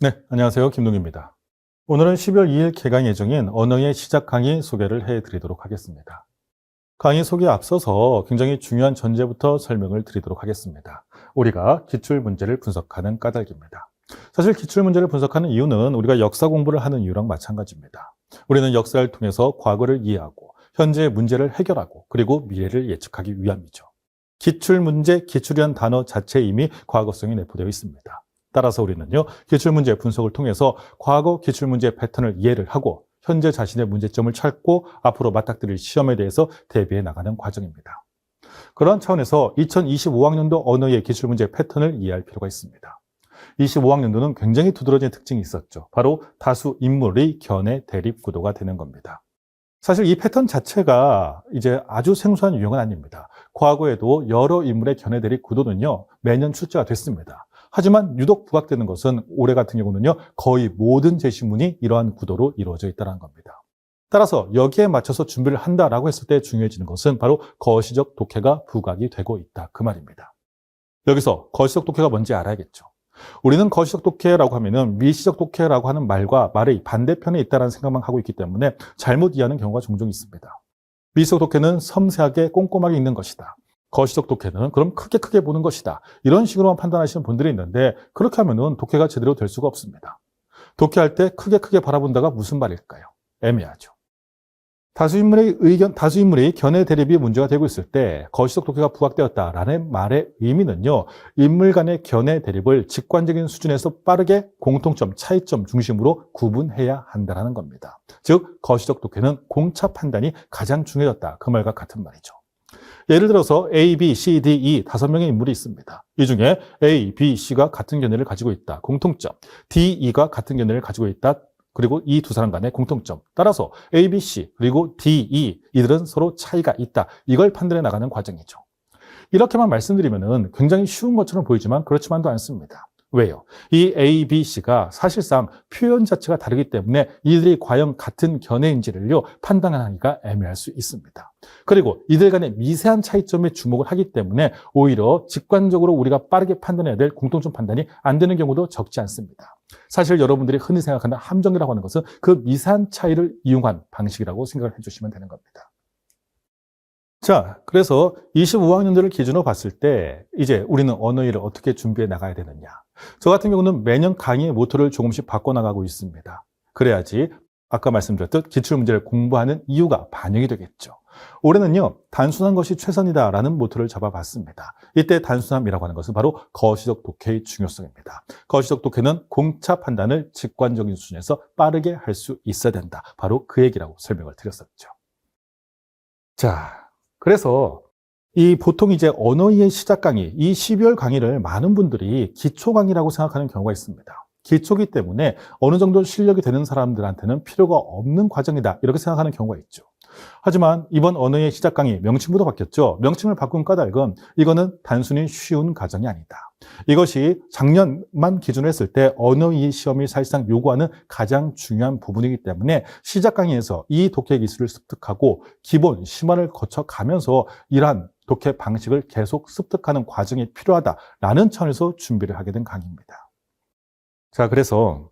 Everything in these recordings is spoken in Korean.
네, 안녕하세요. 김동입니다. 오늘은 12월 2일 개강 예정인 언어의 시작 강의 소개를 해드리도록 하겠습니다. 강의 소개에 앞서서 굉장히 중요한 전제부터 설명을 드리도록 하겠습니다. 우리가 기출 문제를 분석하는 까닭입니다. 사실 기출 문제를 분석하는 이유는 우리가 역사 공부를 하는 이유랑 마찬가지입니다. 우리는 역사를 통해서 과거를 이해하고 현재의 문제를 해결하고 그리고 미래를 예측하기 위함이죠. 기출 문제, 기출이란 단어 자체에 이미 과거성이 내포되어 있습니다. 따라서 우리는요, 기출문제 분석을 통해서 과거 기출문제 패턴을 이해를 하고 현재 자신의 문제점을 찾고 앞으로 맞닥뜨릴 시험에 대해서 대비해 나가는 과정입니다. 그런 차원에서 2025학년도 언어의 기출문제 패턴을 이해할 필요가 있습니다. 25학년도는 굉장히 두드러진 특징이 있었죠. 바로 다수 인물의 견해 대립 구도가 되는 겁니다. 사실 이 패턴 자체가 이제 아주 생소한 유형은 아닙니다. 과거에도 여러 인물의 견해 대립 구도는요, 매년 출제가 됐습니다. 하지만 유독 부각되는 것은 올해 같은 경우는요, 거의 모든 제시문이 이러한 구도로 이루어져 있다는 겁니다. 따라서 여기에 맞춰서 준비를 한다라고 했을 때 중요해지는 것은 바로 거시적 독해가 부각이 되고 있다. 그 말입니다. 여기서 거시적 독해가 뭔지 알아야겠죠. 우리는 거시적 독해라고 하면은 미시적 독해라고 하는 말과 말의 반대편에 있다는 생각만 하고 있기 때문에 잘못 이해하는 경우가 종종 있습니다. 미시적 독해는 섬세하게 꼼꼼하게 읽는 것이다. 거시적 독해는 그럼 크게 크게 보는 것이다. 이런 식으로만 판단하시는 분들이 있는데 그렇게 하면은 독해가 제대로 될 수가 없습니다. 독해할 때 크게 크게 바라본다가 무슨 말일까요? 애매하죠. 다수인물의 의견, 다수인물의 견해 대립이 문제가 되고 있을 때 거시적 독해가 부각되었다라는 말의 의미는요, 인물 간의 견해 대립을 직관적인 수준에서 빠르게 공통점, 차이점 중심으로 구분해야 한다는 겁니다. 즉, 거시적 독해는 공차 판단이 가장 중요해졌다. 그 말과 같은 말이죠. 예를 들어서 A, B, C, D, E 다섯 명의 인물이 있습니다. 이 중에 A, B, C가 같은 견해를 가지고 있다. 공통점. D, E가 같은 견해를 가지고 있다. 그리고 이 두 사람 간의 공통점. 따라서 A, B, C 그리고 D, E 이들은 서로 차이가 있다. 이걸 판단해 나가는 과정이죠. 이렇게만 말씀드리면 굉장히 쉬운 것처럼 보이지만 그렇지만도 않습니다. 왜요? 이 A, B, C가 사실상 표현 자체가 다르기 때문에 이들이 과연 같은 견해인지를요, 판단하기가 애매할 수 있습니다. 그리고 이들 간의 미세한 차이점에 주목을 하기 때문에 오히려 직관적으로 우리가 빠르게 판단해야 될 공통점 판단이 안 되는 경우도 적지 않습니다. 사실 여러분들이 흔히 생각하는 함정이라고 하는 것은 그 미세한 차이를 이용한 방식이라고 생각을 해주시면 되는 겁니다. 자, 그래서 25학년들을 기준으로 봤을 때 이제 우리는 언어일을 어떻게 준비해 나가야 되느냐. 저 같은 경우는 매년 강의의 모토를 조금씩 바꿔나가고 있습니다. 그래야지 아까 말씀드렸듯 기출문제를 공부하는 이유가 반영이 되겠죠. 올해는요, 단순한 것이 최선이다 라는 모토를 잡아봤습니다. 이때 단순함이라고 하는 것은 바로 거시적 독해의 중요성입니다. 거시적 독해는 공차 판단을 직관적인 수준에서 빠르게 할 수 있어야 된다. 바로 그 얘기라고 설명을 드렸었죠. 자, 그래서 이 보통 이제 언어의 시작 강의, 이 12월 강의를 많은 분들이 기초 강의라고 생각하는 경우가 있습니다. 기초기 때문에 어느 정도 실력이 되는 사람들한테는 필요가 없는 과정이다. 이렇게 생각하는 경우가 있죠. 하지만 이번 언어의 시작 강의 명칭부터 바뀌었죠. 명칭을 바꾼 까닭은 이거는 단순히 쉬운 과정이 아니다. 이것이 작년만 기준으로 했을 때 언어의 시험이 사실상 요구하는 가장 중요한 부분이기 때문에 시작 강의에서 이 독해 기술을 습득하고 기본 심화를 거쳐 가면서 이러한 독해 방식을 계속 습득하는 과정이 필요하다라는 차원에서 준비를 하게 된 강의입니다. 자, 그래서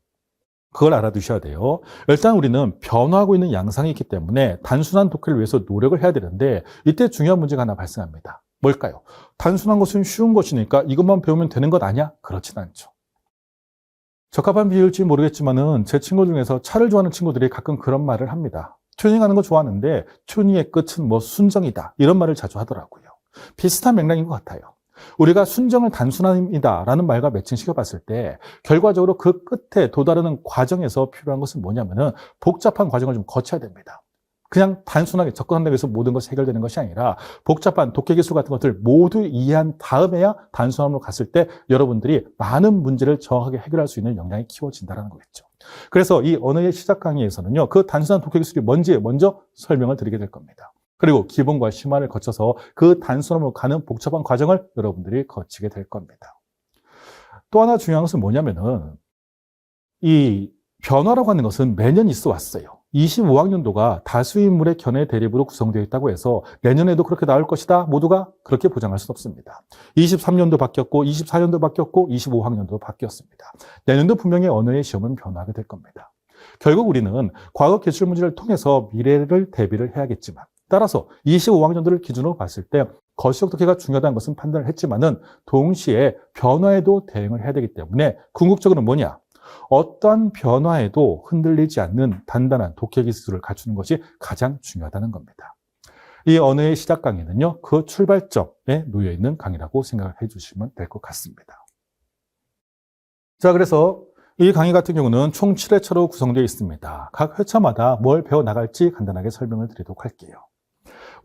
그걸 알아두셔야 돼요. 일단 우리는 변화하고 있는 양상이 있기 때문에 단순한 독해를 위해서 노력을 해야 되는데 이때 중요한 문제가 하나 발생합니다. 뭘까요? 단순한 것은 쉬운 것이니까 이것만 배우면 되는 것 아니야? 그렇진 않죠. 적합한 비유일지 모르겠지만은 제 친구 중에서 차를 좋아하는 친구들이 가끔 그런 말을 합니다. 튜닝하는 거 좋아하는데 튜닝의 끝은 뭐 순정이다. 이런 말을 자주 하더라고요. 비슷한 맥락인 것 같아요. 우리가 순정을 단순함이다라는 말과 매칭시켜 봤을 때 결과적으로 그 끝에 도달하는 과정에서 필요한 것은 뭐냐면은 복잡한 과정을 좀 거쳐야 됩니다. 그냥 단순하게 접근한다고 해서 모든 것이 해결되는 것이 아니라 복잡한 독해 기술 같은 것들 모두 이해한 다음에야 단순함으로 갔을 때 여러분들이 많은 문제를 정확하게 해결할 수 있는 역량이 키워진다는 거겠죠. 그래서 이 언어의 시작 강의에서는요, 그 단순한 독해 기술이 뭔지 먼저 설명을 드리게 될 겁니다. 그리고 기본과 심화를 거쳐서 그 단순함으로 가는 복잡한 과정을 여러분들이 거치게 될 겁니다. 또 하나 중요한 것은 뭐냐면은 이 변화라고 하는 것은 매년 있어 왔어요. 25학년도가 다수 인물의 견해 대립으로 구성되어 있다고 해서 내년에도 그렇게 나올 것이다. 모두가 그렇게 보장할 수는 없습니다. 23년도 바뀌었고, 24년도 바뀌었고, 25학년도 바뀌었습니다. 내년도 분명히 언어의 시험은 변화하게 될 겁니다. 결국 우리는 과거 기출 문제를 통해서 미래를 대비를 해야겠지만, 따라서 25학년도를 기준으로 봤을 때 거시적 독해가 중요하다는 것은 판단을 했지만은 동시에 변화에도 대응을 해야 되기 때문에 궁극적으로는 뭐냐? 어떠한 변화에도 흔들리지 않는 단단한 독해 기술을 갖추는 것이 가장 중요하다는 겁니다. 이 언어의 시작 강의는요, 그 출발점에 놓여 있는 강의라고 생각을 해주시면 될 것 같습니다. 자, 그래서 이 강의 같은 경우는 총 7회차로 구성되어 있습니다. 각 회차마다 뭘 배워 나갈지 간단하게 설명을 드리도록 할게요.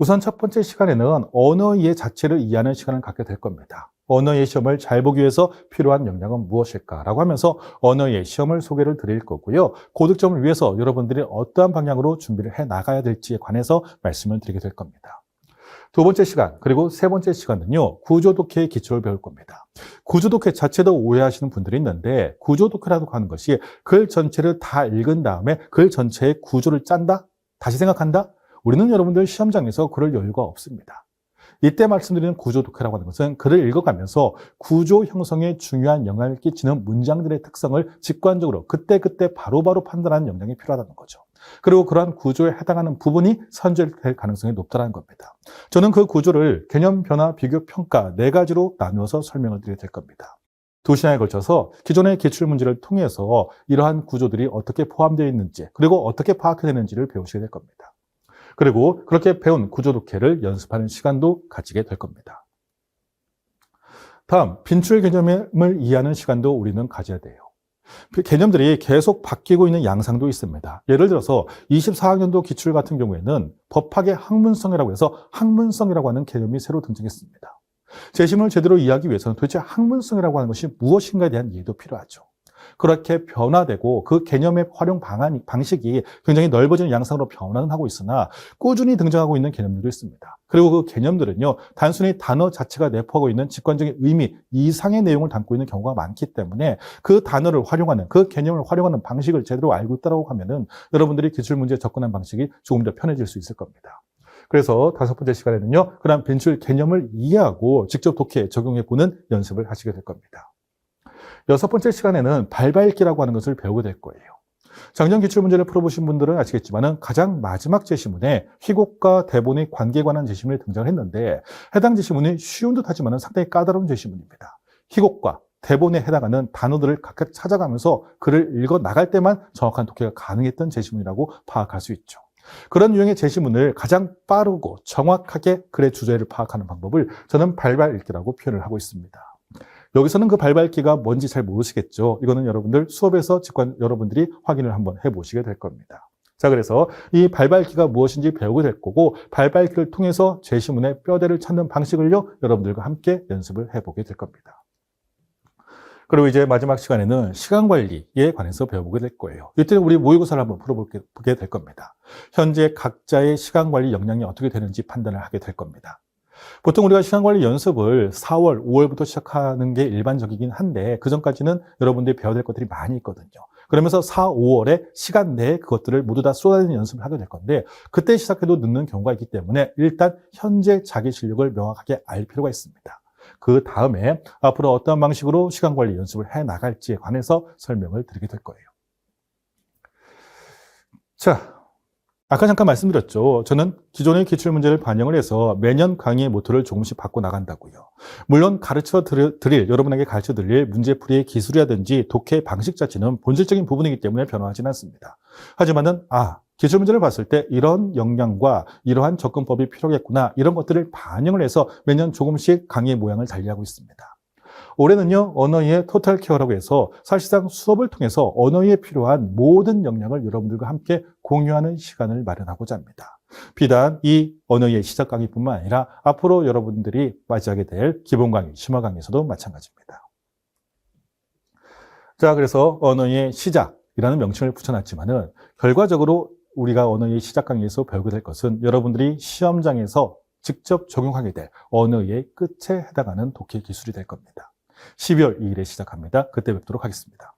우선 첫 번째 시간에는 언어 이해 자체를 이해하는 시간을 갖게 될 겁니다. 언어의 시험을 잘 보기 위해서 필요한 역량은 무엇일까라고 하면서 언어의 시험을 소개를 드릴 거고요. 고득점을 위해서 여러분들이 어떠한 방향으로 준비를 해 나가야 될지에 관해서 말씀을 드리게 될 겁니다. 두 번째 시간, 그리고 세 번째 시간은요, 구조독해의 기초를 배울 겁니다. 구조독해 자체도 오해하시는 분들이 있는데, 구조독해라고 하는 것이 글 전체를 다 읽은 다음에 글 전체의 구조를 짠다? 다시 생각한다? 우리는 여러분들 시험장에서 그럴 여유가 없습니다. 이때 말씀드리는 구조 독해라고 하는 것은 글을 읽어가면서 구조 형성에 중요한 영향을 끼치는 문장들의 특성을 직관적으로 그때그때 바로바로 판단하는 역량이 필요하다는 거죠. 그리고 그러한 구조에 해당하는 부분이 선절될 가능성이 높다는 겁니다. 저는 그 구조를 개념, 변화, 비교, 평가 네 가지로 나누어서 설명을 드리게 될 겁니다. 두 시간에 걸쳐서 기존의 기출 문제를 통해서 이러한 구조들이 어떻게 포함되어 있는지 그리고 어떻게 파악해내는지를 배우시게 될 겁니다. 그리고 그렇게 배운 구조 독해를 연습하는 시간도 가지게 될 겁니다. 다음, 빈출 개념을 이해하는 시간도 우리는 가져야 돼요. 개념들이 계속 바뀌고 있는 양상도 있습니다. 예를 들어서 24학년도 기출 같은 경우에는 법학의 학문성이라고 해서 학문성이라고 하는 개념이 새로 등장했습니다. 재심을 제대로 이해하기 위해서는 도대체 학문성이라고 하는 것이 무엇인가에 대한 이해도 필요하죠. 그렇게 변화되고 그 개념의 활용 방안, 방식이 굉장히 넓어지는 양상으로 변화는 하고 있으나 꾸준히 등장하고 있는 개념들도 있습니다. 그리고 그 개념들은요, 단순히 단어 자체가 내포하고 있는 직관적인 의미 이상의 내용을 담고 있는 경우가 많기 때문에 그 단어를 활용하는, 그 개념을 활용하는 방식을 제대로 알고 있다고 하면은 여러분들이 기출문제에 접근한 방식이 조금 더 편해질 수 있을 겁니다. 그래서 다섯 번째 시간에는요, 그런 벤출 개념을 이해하고 직접 독해 적용해 보는 연습을 하시게 될 겁니다. 여섯 번째 시간에는 발발기라고 하는 것을 배우게 될 거예요. 작년 기출문제를 풀어보신 분들은 아시겠지만 가장 마지막 제시문에 희곡과 대본의 관계에 관한 제시문이 등장했는데 해당 제시문이 쉬운 듯 하지만 상당히 까다로운 제시문입니다. 희곡과 대본에 해당하는 단어들을 각각 찾아가면서 글을 읽어 나갈 때만 정확한 독해가 가능했던 제시문이라고 파악할 수 있죠. 그런 유형의 제시문을 가장 빠르고 정확하게 글의 주제를 파악하는 방법을 저는 발발 읽기라고 표현을 하고 있습니다. 여기서는 그 발발기가 뭔지 잘 모르시겠죠. 이거는 여러분들 수업에서 직관 여러분들이 확인을 한번 해보시게 될 겁니다. 자, 그래서 이 발발기가 무엇인지 배우게 될 거고, 발발기를 통해서 제시문의 뼈대를 찾는 방식을요, 여러분들과 함께 연습을 해보게 될 겁니다. 그리고 이제 마지막 시간에는 시간 관리에 관해서 배워보게 될 거예요. 이때는 우리 모의고사를 한번 풀어보게 될 겁니다. 현재 각자의 시간 관리 역량이 어떻게 되는지 판단을 하게 될 겁니다. 보통 우리가 시간관리 연습을 4월, 5월부터 시작하는 게 일반적이긴 한데 그 전까지는 여러분들이 배워야 될 것들이 많이 있거든요. 그러면서 4, 5월에 시간 내에 그것들을 모두 다 쏟아내는 연습을 하게 될 건데 그때 시작해도 늦는 경우가 있기 때문에 일단 현재 자기 실력을 명확하게 알 필요가 있습니다. 그 다음에 앞으로 어떤 방식으로 시간 관리 연습을 해 나갈지에 관해서 설명을 드리게 될 거예요. 자, 아까 잠깐 말씀드렸죠. 저는 기존의 기출 문제를 반영을 해서 매년 강의의 모토를 조금씩 바꿔 나간다고요. 물론 가르쳐 드릴, 여러분에게 가르쳐 드릴 문제풀이의 기술이라든지 독해 방식 자체는 본질적인 부분이기 때문에 변화하지는 않습니다. 하지만은, 아, 기출 문제를 봤을 때 이런 역량과 이러한 접근법이 필요하겠구나, 이런 것들을 반영을 해서 매년 조금씩 강의의 모양을 달리하고 있습니다. 올해는요, 언어의 토탈 케어라고 해서 사실상 수업을 통해서 언어에 필요한 모든 역량을 여러분들과 함께 공유하는 시간을 마련하고자 합니다. 비단 이 언어의 시작 강의뿐만 아니라 앞으로 여러분들이 맞이하게 될 기본 강의, 심화 강의에서도 마찬가지입니다. 자, 그래서 언어의 시작이라는 명칭을 붙여놨지만은 결과적으로 우리가 언어의 시작 강의에서 배우게 될 것은 여러분들이 시험장에서 직접 적용하게 될 언어의 끝에 해당하는 독해 기술이 될 겁니다. 12월 2일에 시작합니다. 그때 뵙도록 하겠습니다.